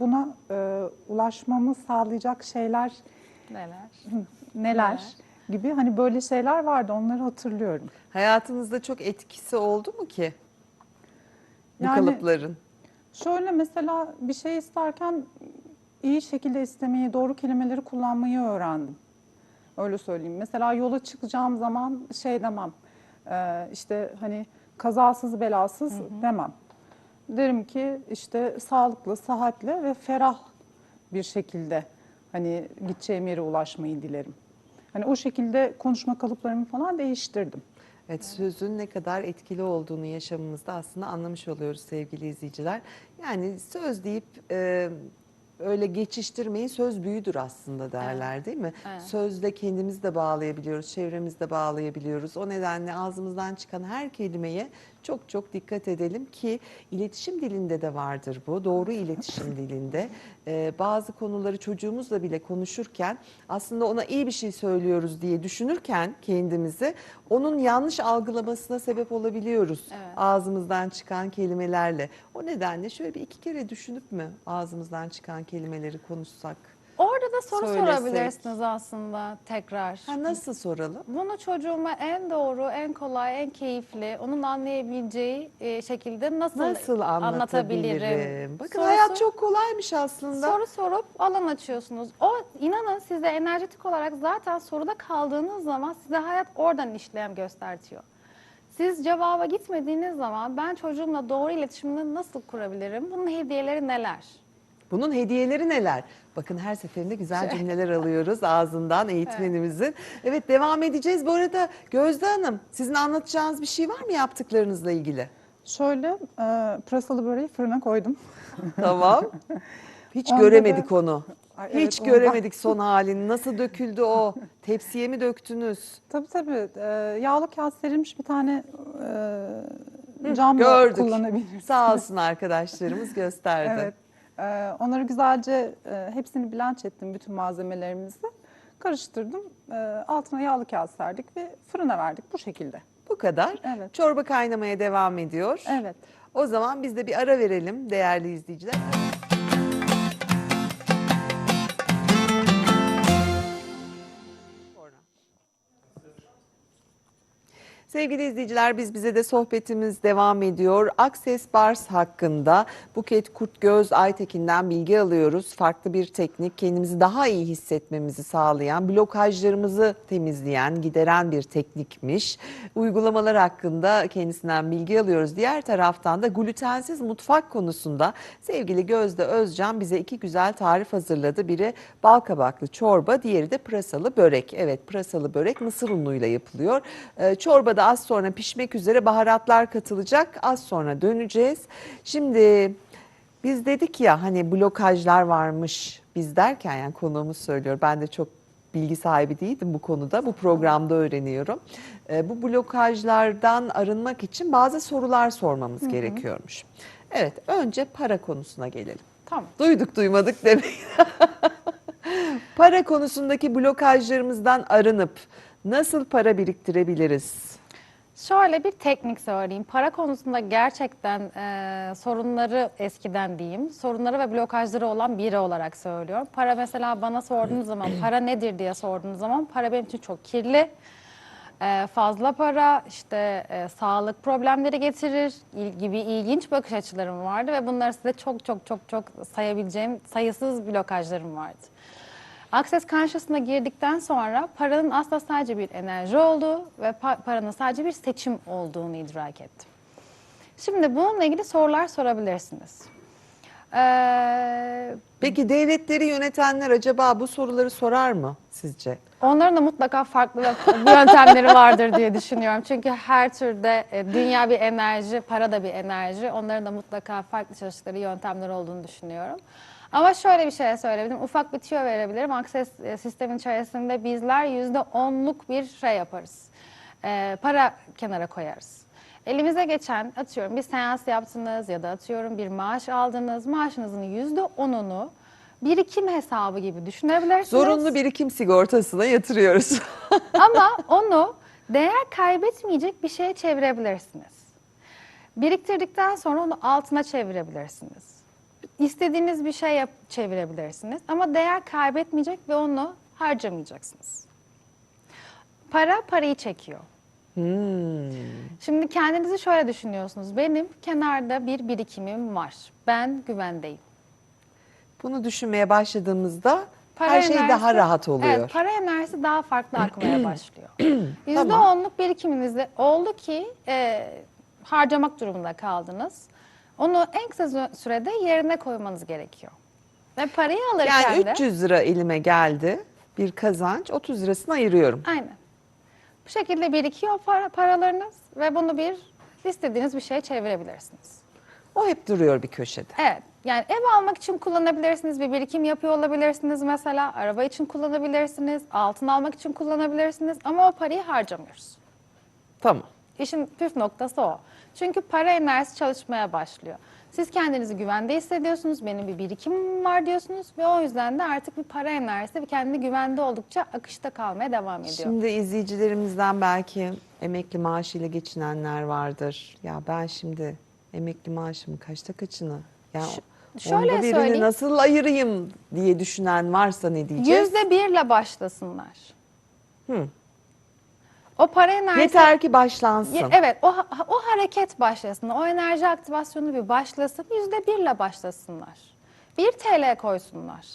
buna e, ulaşmamı sağlayacak şeyler Neler? neler gibi hani böyle şeyler vardı onları hatırlıyorum. Hayatınızda çok etkisi oldu mu ki bu Yani- kalıpların? Şöyle mesela bir şey isterken iyi şekilde istemeyi, doğru kelimeleri kullanmayı öğrendim. Öyle söyleyeyim. Mesela yola çıkacağım zaman şey demem. e, işte hani kazasız belasız demem. Derim ki işte sağlıklı, sıhhatli ve ferah bir şekilde hani gideceğim yere ulaşmayı dilerim. Hani o şekilde konuşma kalıplarımı falan değiştirdim. Evet sözün ne kadar etkili olduğunu yaşamımızda aslında anlamış oluyoruz sevgili izleyiciler. Yani söz deyip e, öyle geçiştirmeyin söz büyüdür aslında derler değil mi? Evet. Sözle kendimizi de bağlayabiliyoruz, çevremizi de bağlayabiliyoruz. O nedenle ağzımızdan çıkan her kelimeye çok çok dikkat edelim ki iletişim dilinde de vardır bu. Doğru iletişim dilinde. Ee, bazı konuları çocuğumuzla bile konuşurken aslında ona iyi bir şey söylüyoruz diye düşünürken kendimizi onun yanlış algılamasına sebep olabiliyoruz Evet. ağzımızdan çıkan kelimelerle. O nedenle şöyle bir iki kere düşünüp mü ağzımızdan çıkan kelimeleri konuşsak? Orada da soru Söylesek. sorabilirsiniz aslında tekrar. Ha nasıl soralım? Bunu çocuğuma en doğru, en kolay, en keyifli, onun anlayabileceği e, şekilde nasıl, Nasıl anlatabilirim? Bakın Sorusu- hayat çok kolaymış aslında. Soru sorup alan açıyorsunuz. O inanın size enerjetik olarak zaten soruda kaldığınız zaman size hayat oradan işlem göstertiyor. Siz cevaba gitmediğiniz zaman ben çocuğumla doğru iletişimini nasıl kurabilirim? Bunun hediyeleri neler? Bunun hediyeleri neler? Bakın her seferinde güzel cümleler alıyoruz ağzından eğitmenimizin. Evet. devam edeceğiz. Bu arada Gözde Hanım sizin anlatacağınız bir şey var mı yaptıklarınızla ilgili? Şöyle e, pırasalı böreği fırına koydum. Tamam. Hiç Onda göremedik da- onu. Ay, Hiç evet, ondan- göremedik son halini. Nasıl döküldü o? Tepsiye mi döktünüz? Tabii tabii. Ee, yağlı kağıt serilmiş bir tane e, cam da Gördük. kullanabilirsiniz. Sağ olsun arkadaşlarımız gösterdi. Evet. Ee, onları güzelce e, hepsini blanch ettim bütün malzemelerimizi. Karıştırdım. Ee, altına yağlı kağıt serdik ve fırına verdik bu şekilde. Bu kadar. Evet. Çorba kaynamaya devam ediyor. Evet. O zaman biz de bir ara verelim değerli izleyiciler. Sevgili izleyiciler biz bize de sohbetimiz devam ediyor. Akses Bars hakkında Buket Kurtgöz Aytekin'den bilgi alıyoruz. Farklı bir teknik kendimizi daha iyi hissetmemizi sağlayan, blokajlarımızı temizleyen, gideren bir teknikmiş. Uygulamalar hakkında kendisinden bilgi alıyoruz. Diğer taraftan da glutensiz mutfak konusunda sevgili Gözde Özcan bize iki güzel tarif hazırladı. Biri bal kabaklı çorba, diğeri de pırasalı börek. Evet pırasalı börek mısır unuyla yapılıyor. Ee, çorba da az sonra pişmek üzere baharatlar katılacak. Az sonra döneceğiz. Şimdi biz dedik ya hani blokajlar varmış. Biz derken yani konuğumuz söylüyor. Ben de çok bilgi sahibi değildim bu konuda. Bu programda öğreniyorum. Ee, bu blokajlardan arınmak için bazı sorular sormamız gerekiyormuş. Evet, önce para konusuna gelelim. Tamam. Duyduk duymadık demek. para konusundaki blokajlarımızdan arınıp nasıl para biriktirebiliriz? Şöyle bir teknik söyleyeyim. Para konusunda gerçekten e, sorunları eskiden diyeyim, sorunları ve blokajları olan biri olarak söylüyorum. Para mesela bana sorduğunuz zaman para nedir diye sorduğunuz zaman para benim için çok kirli. E, fazla para işte e, sağlık problemleri getirir il- gibi ilginç bakış açılarım vardı ve bunları size çok çok çok çok sayabileceğim sayısız blokajlarım vardı. Access Consciousness'ına girdikten sonra paranın aslında sadece bir enerji olduğu ve pa- paranın sadece bir seçim olduğunu idrak ettim. Şimdi bununla ilgili sorular sorabilirsiniz. Ee, Peki devletleri yönetenler acaba bu soruları sorar mı sizce? onların da mutlaka farklı yöntemleri vardır diye düşünüyorum. Çünkü her türde e, dünya bir enerji, para da bir enerji. Onların da mutlaka farklı çalıştıkları yöntemler olduğunu düşünüyorum. Ama şöyle bir şey söyleyebilirim. Ufak bir tüyo verebilirim. Access e, sistemin içerisinde bizler yüzde onluk bir şey yaparız. E, para kenara koyarız. Elimize geçen atıyorum bir seans yaptınız ya da atıyorum bir maaş aldınız. Maaşınızın yüzde onunu birikim hesabı gibi düşünebilirsiniz. Zorunlu birikim sigortasına yatırıyoruz. Ama onu değer kaybetmeyecek bir şeye çevirebilirsiniz. Biriktirdikten sonra onu altına çevirebilirsiniz. İstediğiniz bir şey yap, çevirebilirsiniz. Ama değer kaybetmeyecek ve onu harcamayacaksınız. Para parayı çekiyor. Hmm. Şimdi kendinizi şöyle düşünüyorsunuz. Benim kenarda bir birikimim var. Ben güvendeyim. Bunu düşünmeye başladığımızda Para her şey enerjisi- daha rahat oluyor. Evet, para enerjisi daha farklı akmaya başlıyor. Yüzde Tamam. onluk birikiminizde oldu ki e, harcamak durumunda kaldınız. Onu en kısa sü- sürede yerine koymanız gerekiyor. Ve parayı alırken yani de 300 lira elime geldi. Bir kazanç 30 lirasını ayırıyorum. aynen. Bu şekilde birikiyor para, paralarınız ve bunu bir istediğiniz bir şeye çevirebilirsiniz. O hep duruyor bir köşede. Evet. Yani ev almak için kullanabilirsiniz, bir birikim yapıyor olabilirsiniz mesela. Araba için kullanabilirsiniz, altın almak için kullanabilirsiniz ama o parayı harcamıyoruz. Tamam. İşin püf noktası o. Çünkü para enerjisi çalışmaya başlıyor. Siz kendinizi güvende hissediyorsunuz, benim bir birikimim var diyorsunuz ve o yüzden de artık bir para enerjisi ve kendini güvende oldukça akışta kalmaya devam ediyor. Şimdi izleyicilerimizden belki emekli maaşıyla geçinenler vardır. Ya ben şimdi emekli maaşımı kaçta kaçını? Ya şöyle onda birini söyleyeyim. nasıl ayırayım diye düşünen varsa ne diyeceğiz? Yüzde birle başlasınlar. Hı. O para enerjisi... Yeter ki başlansın. Evet, o, ha- o hareket başlasın, o enerji aktivasyonu bir başlasın, yüzde birle başlasınlar. Bir TL koysunlar.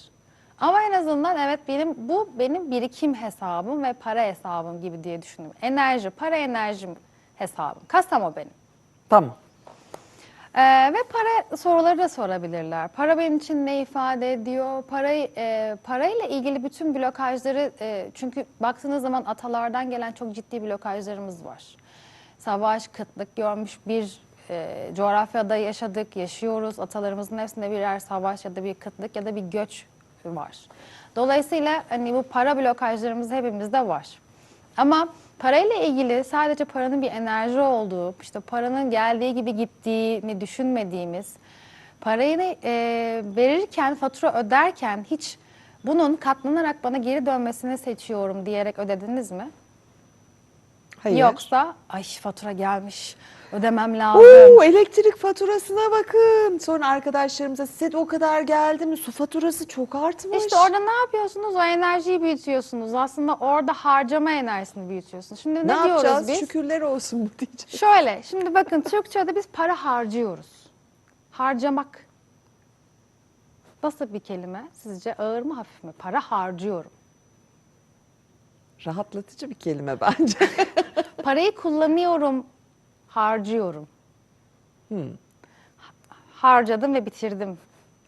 Ama en azından evet benim bu benim birikim hesabım ve para hesabım gibi diye düşünüyorum. Enerji, para enerjim hesabım. Kasam o benim. Tamam. Ee, ve para soruları da sorabilirler. Para benim için ne ifade ediyor? Parayı, e, parayla ilgili bütün blokajları, e, çünkü baktığınız zaman atalardan gelen çok ciddi blokajlarımız var. Savaş, kıtlık görmüş bir e, coğrafyada yaşadık, yaşıyoruz. Atalarımızın hepsinde birer savaş ya da bir kıtlık ya da bir göç var. Dolayısıyla hani bu para blokajlarımız hepimizde var. Ama parayla ilgili sadece paranın bir enerji olduğu, işte paranın geldiği gibi gittiğini düşünmediğimiz, parayı e, verirken, fatura öderken hiç bunun katlanarak bana geri dönmesini seçiyorum diyerek ödediniz mi? Hayır. Yoksa ay fatura gelmiş, ödemem lazım. Oo, elektrik faturasına bakın. Sonra arkadaşlarımıza size de o kadar geldi mi? Su faturası çok artmış. İşte orada ne yapıyorsunuz? O enerjiyi büyütüyorsunuz. Aslında orada harcama enerjisini büyütüyorsunuz. Şimdi ne, ne diyoruz yapacağız? biz? Şükürler olsun mu diyeceğiz. Şöyle, şimdi bakın Türkçe'de biz para harcıyoruz. Harcamak. Nasıl bir kelime? Sizce ağır mı hafif mi? Para harcıyorum. Rahatlatıcı bir kelime bence. Parayı kullanıyorum, harcıyorum. Hmm. Harcadım ve bitirdim.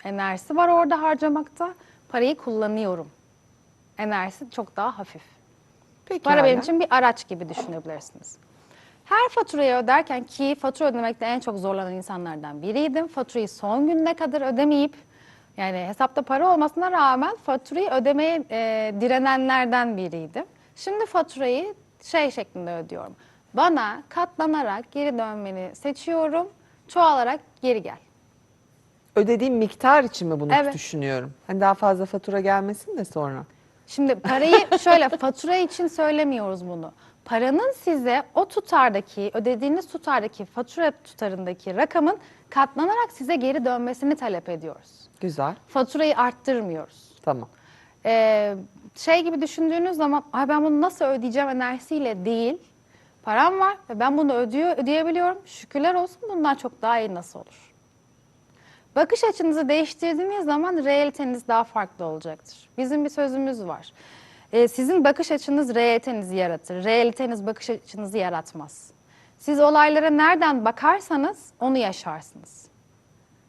Enerjisi var orada harcamakta. Parayı kullanıyorum. Enerjisi çok daha hafif. Peki. Para benim için bir araç gibi düşünebilirsiniz. Her faturayı öderken ki fatura ödemekte en çok zorlanan insanlardan biriydim. Faturayı son gününe kadar ödemeyip yani hesapta para olmasına rağmen faturayı ödemeye e, direnenlerden biriydim. Şimdi faturayı şey şeklinde ödüyorum. Bana katlanarak geri dönmeni seçiyorum. Çoğalarak geri gel. Ödediğim miktar için mi bunu Evet. düşünüyorum? Hani daha fazla fatura gelmesin de sonra. Şimdi parayı şöyle fatura için söylemiyoruz bunu. Paranın size o tutardaki, ödediğiniz tutardaki, fatura tutarındaki rakamın katlanarak size geri dönmesini talep ediyoruz. Güzel. Faturayı arttırmıyoruz. Tamam. Ee, şey gibi düşündüğünüz zaman Ay ben bunu nasıl ödeyeceğim enerjisiyle değil. Param var ve ben bunu ödüyor, ödeyebiliyorum. Şükürler olsun bundan çok daha iyi nasıl olur? Bakış açınızı değiştirdiğiniz zaman realiteniz daha farklı olacaktır. Bizim bir sözümüz var. Ee, sizin bakış açınız realitenizi yaratır. Realiteniz bakış açınızı yaratmaz. Siz olaylara nereden bakarsanız onu yaşarsınız.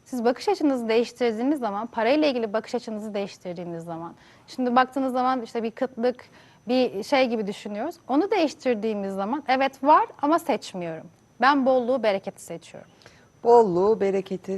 Siz bakış açınızı değiştirdiğiniz zaman, parayla ilgili bakış açınızı değiştirdiğiniz zaman, şimdi baktığınız zaman işte bir kıtlık, bir şey gibi düşünüyoruz. Onu değiştirdiğimiz zaman evet var ama seçmiyorum. Ben bolluğu, bereketi seçiyorum. Bolluğu, bereketi